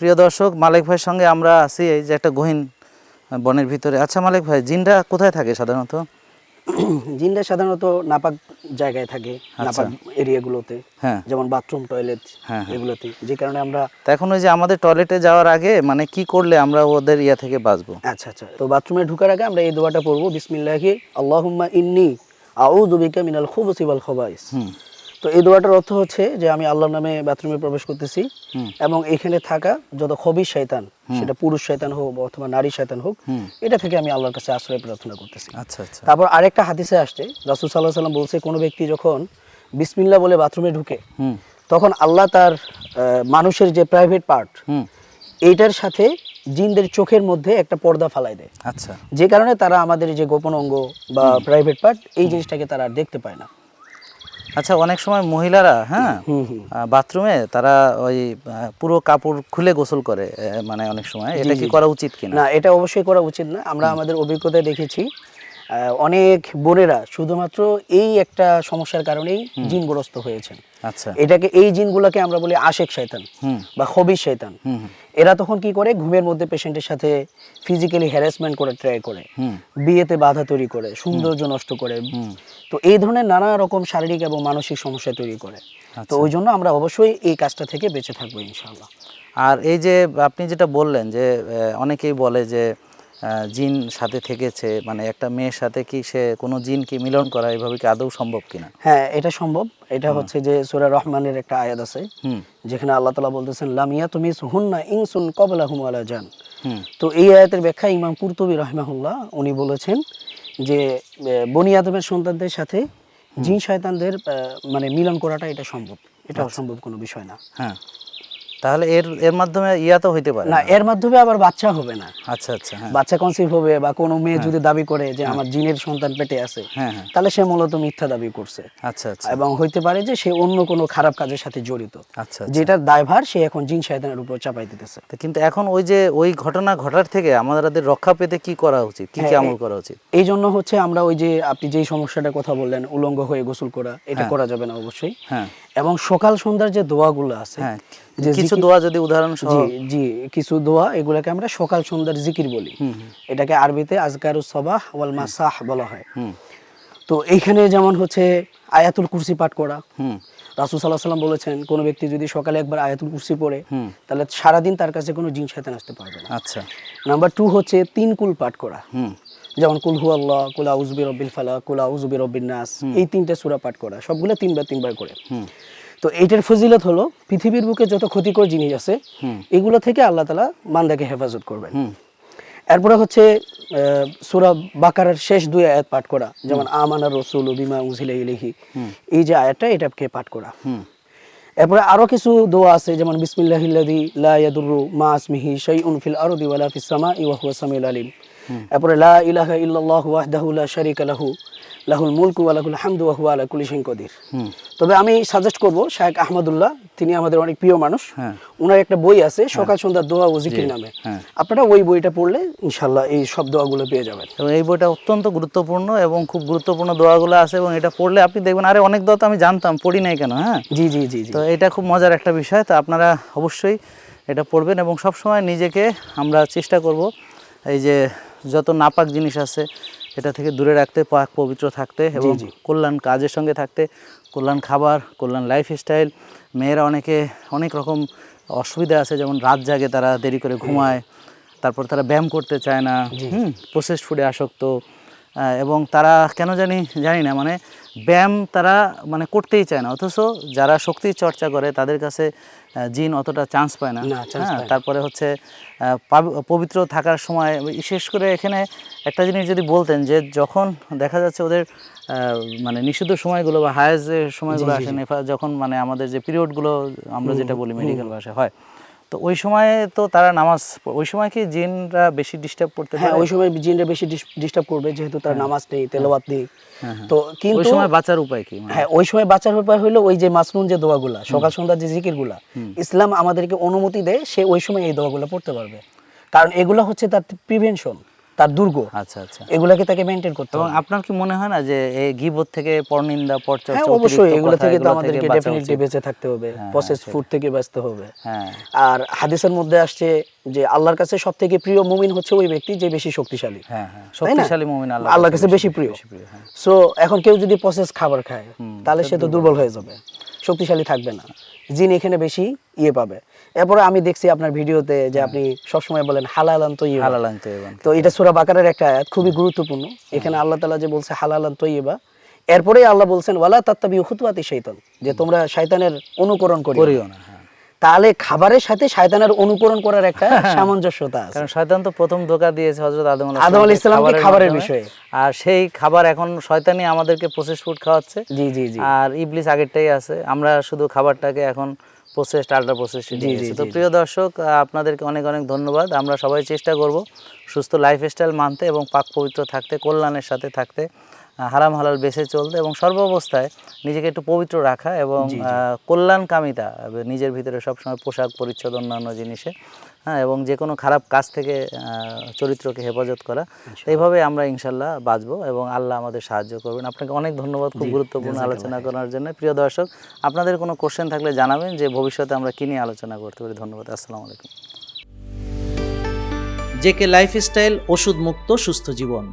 প্রিয় দর্শক মালিক ভাইয়ের সঙ্গে আমরা আছি। এই যে একটা গহীন বনের ভিতরে। আচ্ছা মালিক ভাই জিনটা কোথায় থাকে সাধারণত? জিনটা সাধারণত নাপাক জায়গায় থাকে নাপাক এরিয়াগুলোতে। হ্যাঁ। যেমন বাথরুম টয়লেট হ্যাঁ, এগুলোতে। যে কারণে আমরা এখন ওই যে আমাদের টয়লেটে যাওয়ার আগে মানে কি করলে আমরা ওদের ইয়া থেকে বাঁচবো? আচ্ছা আচ্ছা। তো বাথরুমে ঢোকার আগে আমরা এই দোয়াটা পড়ব বিসমিল্লাহি আল্লাহুম্মা ইন্নি আউযু বিকা মিনাল খুবুসি ওয়াল খাবাইস। তো এই দোয়াটার অর্থ হচ্ছে যে আমি আল্লাহর নামে বাথরুমে প্রবেশ করতেছি এবং এখানে থাকা যত খবির শয়তান সেটা পুরুষ শয়তান হোক অথবা নারী শয়তান হোক এটা থেকে আমি আল্লাহর কাছে আশ্রয় প্রার্থনা করতেছি। আচ্ছা আচ্ছা। তারপর আরেকটা হাদিসে আসছে রাসূল সাল্লাহ সাল্লাম বলছে কোনো ব্যক্তি যখন বিসমিল্লাহ বলে বাথরুমে ঢুকে তখন আল্লাহ তার মানুষের যে প্রাইভেট পার্ট এইটার সাথে জিনদের চোখের মধ্যে একটা পর্দা ফালাই দেয়। আচ্ছা। যে কারণে তারা আমাদের যে গোপন অঙ্গ বা প্রাইভেট পার্ট এই জিনিসটাকে তারা আর দেখতে পায় না। আচ্ছা অনেক সময় মহিলারা হ্যাঁ বাথরুমে তারা ওই পুরো কাপড় খুলে গোসল করে মানে অনেক সময়। এটা কি করা উচিত কিনা? না এটা অবশ্যই করা উচিত না। আমরা আমাদের অভিজ্ঞতায় দেখেছি আহ, অনেক বোনেরা শুধুমাত্র এই একটা সমস্যার কারণেই জিনগ্রস্ত হয়েছেন। আচ্ছা। এটাকে এই জিনগুলোকে আমরা বলি আশেক শয়তান বা খবির শয়তান। এরা তখন কি করে? ঘুমের মধ্যে পেশেন্টের সাথে ফিজিক্যালি হ্যারাসমেন্ট করে ট্রাই করে। বিয়েতে বাধা তৈরি করে সৌন্দর্য নষ্ট করে। তো এই ধরনের নানা রকম শারীরিক এবং মানসিক সমস্যা তৈরি করে। আচ্ছা। তো ওই জন্য আমরা অবশ্যই এই কাজটা থেকে বেঁচে থাকব ইনশাআল্লাহ। আর এই যে আপনি যেটা বললেন যে অনেকেই বলে যে জিন সাথে থেকেছে মানে একটা মেয়ের সাথে কি সে কোনো জিন কি মিলন করা এভাবে কি আদৌ সম্ভব কিনা? হ্যাঁ এটা সম্ভব। এটা হচ্ছে যে সূরা রহমানের একটা আয়াত আছে যেখানে আল্লাহ তালা বলতেছেন লামিয়া তুমি হুন্না ইনসুন কবলা হুম আলা জান তো এই আয়াতের ব্যাখ্যা ইমাম কুরতুবি রহমাহুল্লাহ উনি বলেছেন যে বনি আদমের সন্তানদের সাথে জিন শয়তানদের মানে মিলন করাটা এটা সম্ভব। এটা অসম্ভব কোনো বিষয় না। হ্যাঁ। তাহলে এর এর মাধ্যমে ইয়া তো হইতে পারে না এর মাধ্যমে আবার বাচ্চা হবে না। আচ্ছা আচ্ছা হ্যাঁ। বাচ্চা কনসিভ হবে বা কোনো মেয়ে যদি দাবি করে যে আমার জিনের সন্তান পেটে আছে হ্যাঁ হ্যাঁ। তাহলে সে মূলত মিথ্যা দাবি করছে। আচ্ছা আচ্ছা। এবং হইতে পারে যে সে অন্য কোনো খারাপ কাজের সাথে জড়িত। আচ্ছা যেটার দায়ভার সে এখন জিন শয়তানের উপর চাপাই দিতেছে। তো কিন্তু এখন ওই যে ওই ঘটনা ঘটার থেকে আমাদের রক্ষা পেতে কি করা উচিত? কি কি হ্যাঁ, আমল করা উচিত? এই জন্য হচ্ছে আমরা ওই যে আপনি যেই সমস্যাটার কথা বললেন উলঙ্গ হয়ে গোসল করা এটা করা যাবে না অবশ্যই। হ্যাঁ। এবং সকাল সন্ধ্যার যে দোয়াগুলো আছে হ্যাঁ কিছু দোয়া যদি উদাহরণ জি জি কিছু দোয়া এগুলোকে আমরা সকাল সন্ধ্যার জিকির বলি। এটাকে আরবিতে আজকারুস সবাহ ওয়াল মাসাহ বলা হয়। তো এইখানে যেমন হচ্ছে আয়াতুল কুরসি পাঠ করা। হুম। রাসুল সাল্লাহ সাল্লাম বলেছেন কোনো ব্যক্তি যদি সকালে একবার আয়াতুল কুরসি পড়ে তাহলে সারাদিন তার কাছে কোনো জিন শয়তান আসতে পারবে না। আচ্ছা। নাম্বার টু হচ্ছে তিন কুল পাঠ করা। হুম। যেমন কুল হু আল্লাহ কুলা উজবি রব্বিল ফালা কুলা উজবি রব্বিন নাস এই তিনটে সূরা পাঠ করা। সবগুলো তিনবার তিনবার করে। তো এইটার ফজিলত হলো পৃথিবীর বুকে যত ক্ষতিকর জিনিস আছে এগুলো থেকে আল্লাহ তালা বান্দাকে হেফাজত করবেন। এরপরে হচ্ছে সুরা বাকারের শেষ দুই আয়াত পাঠ করা। যেমন আমানার রসুল বিমা উজিলা ইলাইহি। এই যে আয়াতটা এটাকে পাঠ করা। এরপরে আরও কিছু দোয়া আছে যেমন বিসমিল্লাহিল্লাযী লা ইয়াদুররু মা আসমিহি শাইউন ফিল আরদি ওয়ালা ফিস সামাই ওয়া হুয়া সামিউল আলিম। এরপরে লা ইলাহা ইল্লাল্লাহু ওয়াহদাহু লা শারীকা লাহু লাহুল মুলকু ওয়া লাহুল হামদু ওয়া হুয়া আলা কুল্লি শাইইন কদির তবে আমি সাজেস্ট করব শায়েখ আহমদুল্লাহ তিনি আমাদের অনেক প্রিয় মানুষ হ্যাঁ। ওনার একটা বই আছে সকাল সন্ধ্যা দোয়া ও জিকির নামে। হ্যাঁ। আপনারা ওই বইটা পড়লে ইনশাল্লাহ এই সব দোয়াগুলো পেয়ে যাবেন। এবং এই বইটা অত্যন্ত গুরুত্বপূর্ণ এবং খুব গুরুত্বপূর্ণ দোয়াগুলো আছে এবং এটা পড়লে আপনি দেখবেন আরে অনেক দোয়া তো আমি জানতাম পড়ি নাই কেন হ্যাঁ? জি জি জি। তো এটা খুব মজার একটা বিষয় তো আপনারা অবশ্যই এটা পড়বেন এবং সবসময় নিজেকে আমরা চেষ্টা করব এই যে যত নাপাক জিনিস আছে এটা থেকে দূরে রাখতে পাক পবিত্র থাকতে এবং কল্যাণ কাজের সঙ্গে থাকতে কল্যাণ খাবার কল্যাণ লাইফস্টাইল মেয়েরা অনেকে অনেক রকম অসুবিধা আছে যেমন রাত জাগে তারা দেরি করে ঘুমায় তারপর তারা ব্যায়াম করতে চায় না হুম প্রসেসড ফুডে আসক্ত এবং তারা কেন জানি জানি না মানে ব্যায়াম তারা মানে করতেই চায় না। অথচ যারা শক্তি চর্চা করে তাদের কাছে জিন অতটা চান্স পায় না। হ্যাঁ তারপরে হচ্ছে পবিত্র থাকার সময় বিশেষ করে এখানে একটা জিনিস যদি বলতেন যে যখন দেখা যাচ্ছে ওদের মানে নিষিদ্ধ সময়গুলো বা হায়েজ যে সময়গুলো আসে যখন মানে আমাদের যে পিরিয়ডগুলো আমরা যেটা বলি মেডিকেল ভাষায় হয় তো ওই সময় তো তারা নামাজ ওই সময় কি জিনরা বেশি ডিস্টার্ব করতে হ্যাঁ ওই সময় জিনরা বেশি ডিস্টার্ব করবে যেহেতু তার নামাজ নেই তেলাওয়াত নেই। তো কিন্তু ওই সময় বাঁচার উপায় কি? মানে? হ্যাঁ ওই সময় বাঁচার উপায় হলো ওই যে মাসনুন যে দোয়াগুলা সকাল সন্ধ্যা যে জিকিরগুলা ইসলাম আমাদেরকে অনুমতি দেয় সে ওই সময় এই দোয়াগুলো পড়তে পারবে। কারণ এগুলো হচ্ছে তার প্রিভেনশন তার দুর্গ। আচ্ছা আচ্ছা। এগুলাকে তাকে মেনটেন করতে এবং হবে। আপনার কি মনে হয় না যে এই গিবত থেকে পরনিন্দা পরচর্চা হ্যাঁ অবশ্যই এগুলো থেকে তো আমাদেরকে ডেফিনেটলি বেঁচে থাকতে হবে হ্যাঁ, প্রসেস ফুড থেকে বাঁচতে হবে। হ্যাঁ। আর হাদিসের মধ্যে আসছে যে আল্লাহর কাছে সব থেকে প্রিয় মুমিন হচ্ছে ওই ব্যক্তি যে বেশি শক্তিশালী। হ্যাঁ হ্যাঁ শক্তিশালী মুমিন আল্লাহ আল্লাহর কাছে বেশি প্রিয়। হ্যাঁ। সো এখন কেউ যদি প্রসেস খাবার খায় তাহলে সে তো দুর্বল হয়ে যাবে। শক্তিশালী থাকবে না। জিন এখানে বেশি ইয়ে পাবে। এরপরে আমি দেখছি আপনার ভিডিওতে যে আপনি সবসময় বলেন হালালান তো হালালান হালাল তো এটা সুরা বাকারের একটা আয়াত খুবই গুরুত্বপূর্ণ। এখানে আল্লাহ তালা যে বলছে হালালান বা এরপরে আল্লাহ বলছেন ওয়ালা তাত্তাবি হুতুয়াতি শৈতান যে তোমরা শয়তানের অনুকরণ করি করিও না হ্যাঁ। তাহলে খাবারের সাথে শয়তানের অনুকরণ করার একটা সামঞ্জস্যতা আছে। কারণ শয়তান তো প্রথম ধোকা দিয়েছে হযরত আদম আদম আলাইহিস সালামকে খাবারের বিষয়ে। আর সেই খাবার এখন শয়তানি আমাদেরকে প্রসেস ফুড খাওয়াচ্ছে। জি জি জি। আর ইবলিস আগেরটাই আছে। আমরা শুধু খাবারটাকে এখন প্রসেসড আল্ট্রা প্রসেস জি, তো প্রিয় দর্শক আপনাদেরকে অনেক অনেক ধন্যবাদ। আমরা সবাই চেষ্টা করব সুস্থ লাইফস্টাইল মানতে এবং পাক পবিত্র থাকতে কল্যাণের সাথে থাকতে। হারাম হালাল বেঁচে চলতে এবং সর্বাবস্থায় নিজেকে একটু পবিত্র রাখা এবং কল্যাণকামিতা নিজের ভিতরে সবসময় পোশাক পরিচ্ছদ অন্যান্য জিনিসে হ্যাঁ এবং যে কোনো খারাপ কাজ থেকে চরিত্রকে হেফাজত করা এইভাবে আমরা ইনশাল্লাহ বাঁচবো এবং আল্লাহ আমাদের সাহায্য করবেন। আপনাকে অনেক ধন্যবাদ খুব গুরুত্বপূর্ণ আলোচনা করার জন্য। প্রিয় দর্শক আপনাদের কোনো কোশ্চেন থাকলে জানাবেন যে ভবিষ্যতে আমরা কী নিয়ে আলোচনা করতে পারি। ধন্যবাদ আসসালামু আলাইকুম। জেকে লাইফস্টাইল ওষুধ মুক্ত সুস্থ জীবন।